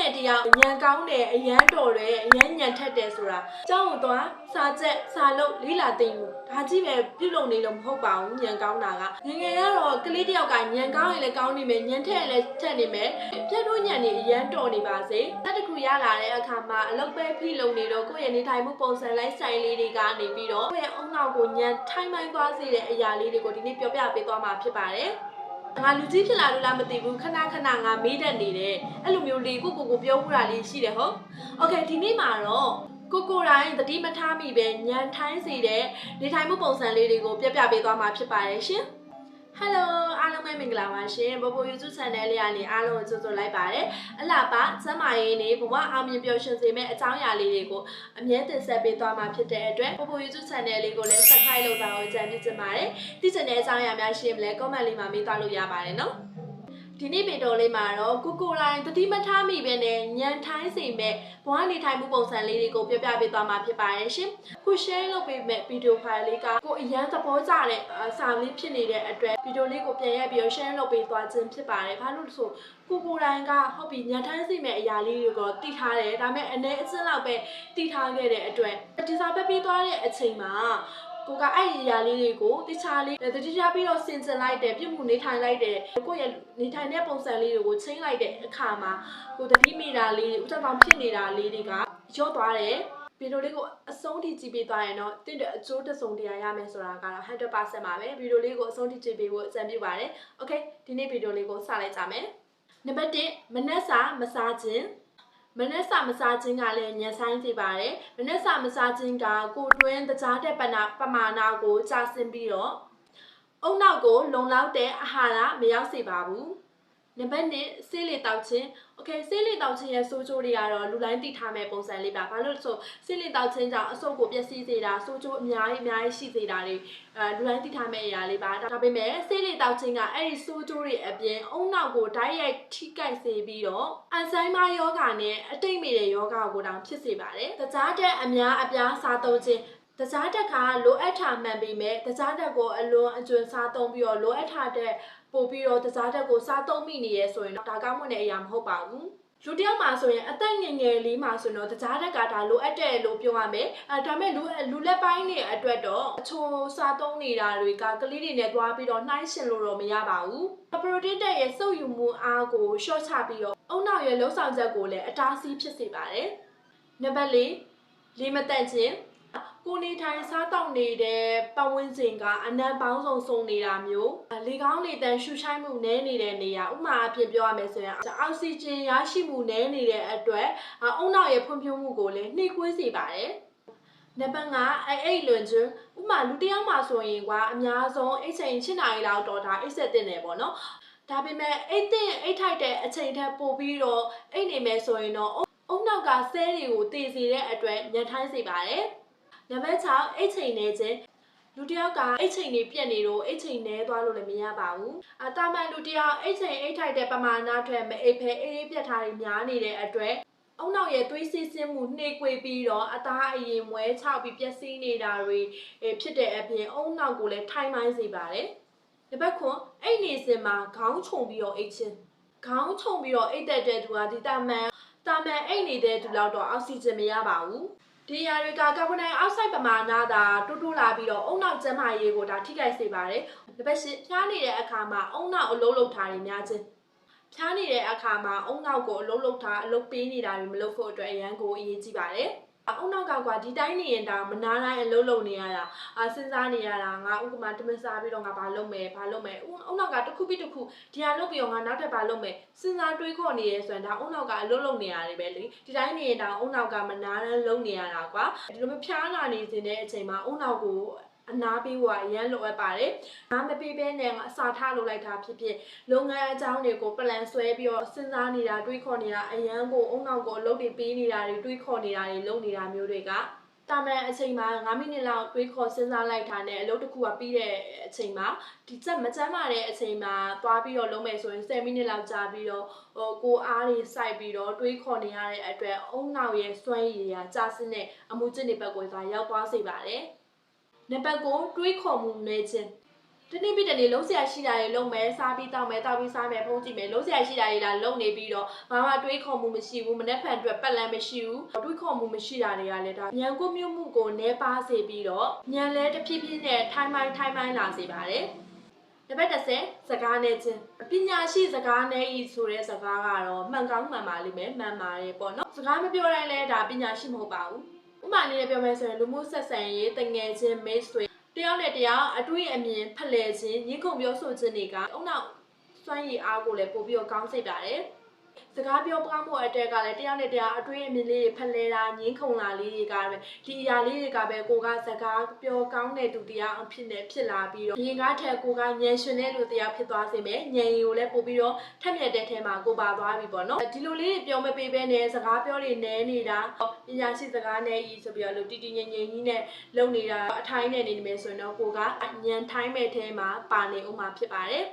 နဲ့တရားညံကောင်းတယ်အရန်တော်တယ်အရန်ညံထက်တယ်ဆိုတာအကြောင်းကိုသွားစာချက်စာလုပ်လေးလာသိဘူးဒါကြည့်ပဲပြုတ်လုံနေလို့မဟုတ်ပါဘူးညံကောင်းတာကငငယ်ကတော့ကလေးတယောက်ကညံကောင်းရင်လည်းကောင်းနေမယ်ညံထက်ရင်လည်းထက်နေမယ်ပြတ်တို့ညံနေအရန်တော်နေပါစေတစ်တခုရလာတဲ့အခါမှာအလုပ်ပဲဖိလုံနေတော့ကိုယ့်ရဲ့နေထိုင်မှုပုံစံလိုက်ဆိုင်လေးတွေကနေပြီးတော့ကိုယ့်ရဲ့အုံနောက်ကိုညံထိုင်းမိုင်းသွားစေတဲ့အရာလေးတွေကိုဒီနေ့ပြောပြပေးသွားမှာဖြစ်ပါတယ် ငါလူကြီးဖြစ်လာလို့လားမသိဘူးခဏခဏငါမေးတတ်နေတယ်အဲ့လိုမျိုးလေးကိုကိုကိုပြောမှုတာလေးရှိတယ်ဟုတ်โอเคဒီနေ့မှာတော့ကိုကိုတိုင်းတတိမထားမိပဲညံထိုင်းစေတဲ့နေထိုင်မှုပုံစံလေးတွေကိုပြပြပေးသွားမှာဖြစ်ပါတယ်ရှင် Hello အားလုံးပဲမင်္ဂလာပါရှင်ဘိုဘို YouTube channel လေးကနေအားလုံးကိုကြိုဆိုလိုက်ပါတယ်အလှပါစမ်းမာရေးနေဘဝအောင်မြင်ပျော်ရွှင်စေမယ့်အကြောင်းအရာလေးတွေကိုအမြဲတင်ဆက်ပေးသွားမှာဖြစ်တဲ့အတွက်ဘိုဘို YouTube channel လေးကိုလည်း subscribe လုပ်တာကိုကြံပြချင်ပါတယ်သိချင်တဲ့အကြောင်းအရာများရှိရင်လည်း comment လေးမှာမေးသွားလို့ရပါတယ်နော် ဒီနေ့ဗီဒီယိုလေးမှာတော့ကိုကိုတိုင်းတတိမထားမိပဲနဲ့ညံထိုင်းစေမဲ့ဘဝနေထိုင်မှုပုံစံလေးတွေကိုပြပြပေးသွားမှာဖြစ်ပါတယ်ရှင်ခု share လုပ်ပေးမဲ့ဗီဒီယိုဖိုင်လေးကကိုအရန်သဘောကျတဲ့အာစာလေးဖြစ်နေတဲ့အတွက်ဗီဒီယိုလေးကိုပြန်ရိုက်ပြီးတော့ share လုပ်ပေးသွားခြင်းဖြစ်ပါတယ်ဘာလို့လဲဆိုကိုကိုတိုင်းကဟုတ်ပြီညံထိုင်းစေမဲ့အရာလေးတွေကိုတည်ထားတယ်ဒါပေမဲ့အနေအစင်းလောက်ပဲတည်ထားခဲ့တဲ့အတွက်ဒီစာပဲပြီးသွားတဲ့အချိန်မှာ ကိုကအဲ့ဒီအရာလေးတွေကိုတခြားလေးတတိယပြီးတော့ဆင်ကျင်လိုက်တယ်ပြမှုနေထိုင်လိုက်တယ်ကိုရဲ့နေထိုင်တဲ့ပုံစံလေးတွေကိုချင်းလိုက်တဲ့အခါမှာကိုတတိမိတာလေးဥစ္စာပေါင်းဖြစ်နေတာလေးတွေကရော့သွားတယ်ဗီဒီယိုလေးကိုအဆုံးထိကြည့်ပေးသွားရင်တော့တင့်တဲ့အကျိုးတဆုံတရားရမယ်ဆိုတာကတော့100%ပါပဲဗီဒီယိုလေးကိုအဆုံးထိကြည့်ပေးဖို့အကြံပြုပါတယ်။ Okay ဒီနေ့ဗီဒီယိုလေးကိုစလိုက်ကြမယ်။နံပါတ်1မနှက်စာမစားခြင်း မနက်စာမစားခြင်းကလည်းညံဆိုင်စေပါတယ်။မနက်စာမစားခြင်းကကိုယ်တွင်းတကြားတဲ့ပနာပမာဏကိုကြာဆင်းပြီးတော့အုံနောက်ကိုလုံလောက်တဲ့အာဟာရမရောက်စေပါဘူး။ နံပါတ်1ဆေးလေတောက်ခြင်း။ Okay ဆေးလေတောက်ခြင်းရဲ့ဆိုးကျိုးတွေကတော့လူတိုင်းသိထားမဲ့ပုံစံလေးပါ။ဘာလို့လဲဆိုဆေးလေတောက်ခြင်းကြောင့်အဆုတ်ကိုပျက်စီးစေတာဆိုးကျိုးအများကြီးအများကြီးရှိစေတာတွေအဲလူတိုင်းသိထားမဲ့အရာလေးပါ။ဒါပေမဲ့ဆေးလေတောက်ခြင်းကအဲ့ဒီဆိုးကျိုးတွေအပြင်အုံနောက်ကိုဓာတ်ရိုက်ထိကိုက်စေပြီးတော့အန်ဆိုင်းမာယောဂါနဲ့အတိတ်မိတဲ့ယောဂါကိုတောင်ဖြစ်စေပါတယ်။တကြားတဲ့အများအပြားစားသုံးခြင်း တကြားတက်ကလိုအပ်တာမှန်ပေမဲ့တကြားတက်ကိုအလွန်အကျွံစားသုံးပြီးတော့လိုအပ်တာတဲ့ပို့ပြီးတော့တစားတက်ကိုစားသုံးမိနေရဲဆိုရင်တော့ဒါကောင်းမွန်တဲ့အရာမဟုတ်ပါဘူးလူတယောက်မှာဆိုရင်အသက်ငယ်ငယ်လေးမှာဆိုတော့တကြားတက်ကဒါလိုအပ်တယ်လို့ပြောရမယ်အဲဒါပေမဲ့လူလူလက်ပိုင်းတွေအတွက်တော့အချိုစားသုံးနေတာတွေကကလေးတွေနဲ့သွားပြီးတော့နှိုင်းရှင်လို့တော့မရပါဘူးပရိုတင်းတက်ရဲ့စုပ်ယူမှုအားကိုရှော့ချပြီးတော့အုံနောက်ရဲ့လှုပ်ဆောင်ချက်ကိုလည်းအတားဆီးဖြစ်စေပါတယ်နံပါတ်၄လေးမတန့်ခြင်း ကိုနေထိုင်စားတောက်နေတဲ့ပတ်ဝန်းကျင်ကအနံပေါင်းစုံစုံနေတာမျိုးလေကောင်းလေတန်ရှူရှိုင်းမှုနည်းနေတဲ့နေရာဥပမာအဖြစ်ပြောရမယ်ဆိုရင်အောက်ဆီဂျင်ရရှိမှုနည်းနေတဲ့အတွက်အုံနောက်ရဲ့ဖွံ့ဖြိုးမှုကိုလည်းနှိမ့်ကွေးစေပါတယ်နံပါတ်5အဲ့အဲ့လွန်ချင်းဥပမာလူတစ်ယောက်မှာဆိုရင်ကွာအများဆုံးအိတ်ချိန်7နာရီလောက်တော့ဒါအိတ်ဆက်တင်တယ်ပေါ့နော်ဒါပေမဲ့အိတ်တင်အိတ်ထိုက်တဲ့အချိန်ထက်ပိုပြီးတော့အိတ်နေမယ်ဆိုရင်တော့အုံနောက်ကဆဲတွေကိုတည်စေတဲ့အတွက်ညှထိုင်းစေပါတယ် နံပါတ်6အိတ်ချိန်နေခြင်းလူတစ်ယောက်ကအိတ်ချိန်တွေပြက်နေတော့အိတ်ချိန်နဲသွားလို့လည်းမရပါဘူး။အတာမန်လူတစ်ယောက်အိတ်ချိန်အိတ်ထိုက်တဲ့ပမာဏထက်မအိတ်ဖဲအေးအေးပြက်ထားတွေများနေတဲ့အတွက်အုံနောက်ရဲ့သွေးစစ်ဆင်းမှုနှေးကွေးပြီးတော့အသားအရင်မွဲချောက်ပြီးပျက်စီးနေတာတွေဖြစ်တဲ့အပြင်အုံနောက်ကိုလည်းထိုင်းမိုင်းစေပါတယ်။တစ်ပတ်ခွန်အိတ်နေစင်မှာခေါင်းခြုံပြီးတော့အိတ်ချင်းခေါင်းခြုံပြီးတော့အိတ်တက်တဲ့သူကဒီတာမန်တာမန်အိတ်နေတဲ့သူလောက်တော့အောက်ဆီဂျင်မရပါဘူး။ ဒီຢာတွေကကာဗွန်ဒိုင်အောက်ဆိုက်ပမာဏသာတိုးတိုးလာပြီးတော့အုံနောက်ကျန်းမာရေးကိုဒါထိခိုက်စေပါတယ်။တစ်ပတ်ရှင်းဖျားနေတဲ့အခါမှာအုံနောက်အလုံးလုံးထားနေများချင်းဖျားနေတဲ့အခါမှာအုံနောက်ကိုအလုံးလုံးထားအလုံးပေးနေတာတွေမလုပ်ဖို့အတွက်အရန်ကိုအရေးကြီးပါတယ်။ အုံနောက်ကကွာဒီတိုင်းနေရင်ဒါမနာတိုင်းအလုံးလုံးနေရတာအာစဉ်းစားနေရတာငါဥပမာတမစားပြီးတော့ငါဘာလုပ်မယ်ဘာလုပ်မယ်အုံနောက်ကတစ်ခုပြီးတစ်ခုဒီဟာလုပ်ပြီးတော့ငါနောက်ထပ်ဘာလုပ်မယ်စဉ်းစားတွေးခေါ်နေရဲဆိုရင်ဒါအုံနောက်ကအလုံးလုံးနေရတယ်ပဲလေဒီတိုင်းနေရင်ဒါအုံနောက်ကမနာတမ်းလုံးနေရတာကွာဒီလိုမျိုးဖျားလာနေစဉ်တဲ့အချိန်မှာအုံနောက်ကို အနာပေးဖို့အရန်လိုအပ်ပါတယ်။ငါမပေးဘဲနဲ့ငါအစာထားလုပ်လိုက်တာဖြစ်ဖြစ်လုပ်ငန်းအကြောင်းတွေကိုပလန်ဆွဲပြီးတော့စဉ်းစားနေတာတွေးခေါ်နေတာအရန်ကိုအုံနောက်ကိုအလုပ်တွေပေးနေတာတွေတွေးခေါ်နေတာတွေလုပ်နေတာမျိုးတွေကတာမန်အချိန်မှာ9မိနစ်လောက်တွေးခေါ်စဉ်းစားလိုက်တာနဲ့အလုပ်တစ်ခုကပြီးတဲ့အချိန်မှာဒီချက်မချမ်းပါတဲ့အချိန်မှာသွားပြီးတော့လုံးမယ်ဆိုရင်10မိနစ်လောက်ကြာပြီးတော့ဟိုကိုအားတွေစိုက်ပြီးတော့တွေးခေါ်နေရတဲ့အတွက်အုံနောက်ရဲ့စွမ်းရည်တွေကကြာစင်းတဲ့အမှုကျင့်တွေဘက်ကိုသာရောက်သွားစေပါတယ်။ နံပါတ်9တွေးခေါ်မှုနည်းခြင်းတနေ့ပြီးတနေ့လုံးဆရာရှိတာတွေလုံးမယ်စားပြီးတောက်မယ်တောက်ပြီးစားမယ်ဖုံးကြည့်မယ်လုံးဆရာရှိတာတွေလာလုံးနေပြီးတော့ဘာမှတွေးခေါ်မှုမရှိဘူးမနေ့ဖန်အတွက်ပတ်လန်းမရှိဘူးတွေးခေါ်မှုမရှိတာတွေကလည်းဒါညံကိုမျိုးမှုကိုနှဲပါစေပြီးတော့ညံလဲတဖြည်းဖြည်းနဲ့ထိုင်းမိုင်းထိုင်းမိုင်းလာစေပါတယ်နံပါတ်30စကားနဲ့ချင်းပညာရှိစကားနဲ့ဤဆိုတဲ့စကားကတော့မှန်ကောင်းမှန်ပါလိမ့်မယ်မှန်ပါတယ်ပေါ့နော်စကားမပြောတိုင်းလဲဒါပညာရှိမဟုတ်ပါဘူးဥပ မာအနေနဲ့ပြောမယ်ဆိုရင်လူမှုဆက်ဆံရေးတငယ်ချင်းမိတ်ဆွေတယောက်နဲ့တယောက်အတွေ့အမြင်ဖလှယ်ခြင်းရင်းခုန်ပြောဆိုခြင်းတွေကအုံနောက်စွမ်းရည်အားကိုလည်းပို့ပြီးတော့ကောင်းစေပါတယ်။ စကားပြောကောင်းမှုအတက်ကလည်းတယောက်နဲ့တယောက်အတွေ့အမြင်လေးတွေဖလှယ်တာငင်းခုန်လာလေးတွေကပဲဒီအရာလေးတွေကပဲကိုကစကားပြောကောင်းတဲ့သူတရားအဖြစ်နဲ့ဖြစ်လာပြီးတော့ရင်ကားထက်ကိုကညံရှင်တဲ့လူတရားဖြစ်သွားစေမယ်။ညံရီကိုလည်းပို့ပြီးတော့ထက်မြက်တဲ့ထဲမှာကိုပါသွားပြီပေါ့နော်။ဒီလိုလေးတွေပြောမပေးဘဲနဲ့စကားပြောနေနေနေတာပညာရှိစကားနဲ့ဤဆိုပြီးတော့လူတီတီငင်ငင်ကြီးနဲ့လုံနေတာအထိုင်းနဲ့နေနေမယ်ဆိုရင်တော့ကိုကညံထိုင်းမဲ့ထဲမှာပါနေဦးမှာဖြစ်ပါတယ်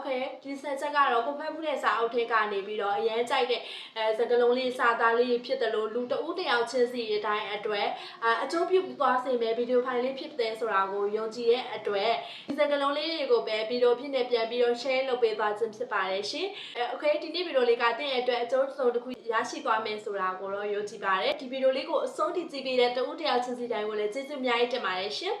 โอเคဒီဆက်ချက်ကတော့ကိုဖက်မှုတဲ့စာအုပ်ထဲကနေပြီးတော့အရန်ကြိုက်တဲ့အဲစကလုံးလေးစာသားလေးဖြစ်တယ်လို့လူတဦးတယောက်ချင်းစီအတိုင်းအတွက်အအကျိုးပြုသွားစေမယ်ဗီဒီယိုဖိုင်လေးဖြစ်တယ်ဆိုတာကိုယုံကြည်တဲ့အတွက်ဒီစကလုံးလေးတွေကိုပဲဗီဒီယိုဖြစ်နေပြန်ပြီးတော့ share လုပ်ပေးသွားခြင်းဖြစ်ပါတယ်ရှင်အဲโอเคဒီနေ့ဗီဒီယိုလေးကတင့်ရဲ့အတွက်အကျိုးဆုံးတစ်ခုရရှိသွားမယ်ဆိုတာကိုတော့ယုံကြည်ပါတယ်ဒီဗီဒီယိုလေးကိုအဆုံးထိကြည့်ပေးတဲ့တဦးတယောက်ချင်းစီတိုင်းကိုလည်းကျေးဇူးအများကြီးတင်ပါတယ်ရှင်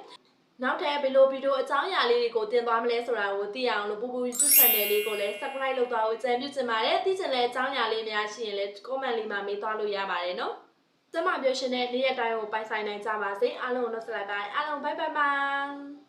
နောက်ထပ်ဘယ်လိုဗီဒီယိုအကြောင်းအရာလေးတွေကိုတင်သွားမလဲဆိုတာကိုသိအောင်လို့ပူပူ YouTube channel လေးကိုလည်း subscribe လုပ်သွားဖို့ကြံပြုချင်ပါတယ်။သိချင်တဲ့အကြောင်းအရာလေးများရှိရင်လည်း comment လေးမှာမေးသွားလို့ရပါတယ်နော်။ကျမပြောရှင်တဲ့နေ့ရက်တိုင်းကိုပိုင်ဆိုင်နိုင်ကြပါစေ။အားလုံးကိုနှုတ်ဆက်လိုက်ပါတယ်။အားလုံး bye bye bye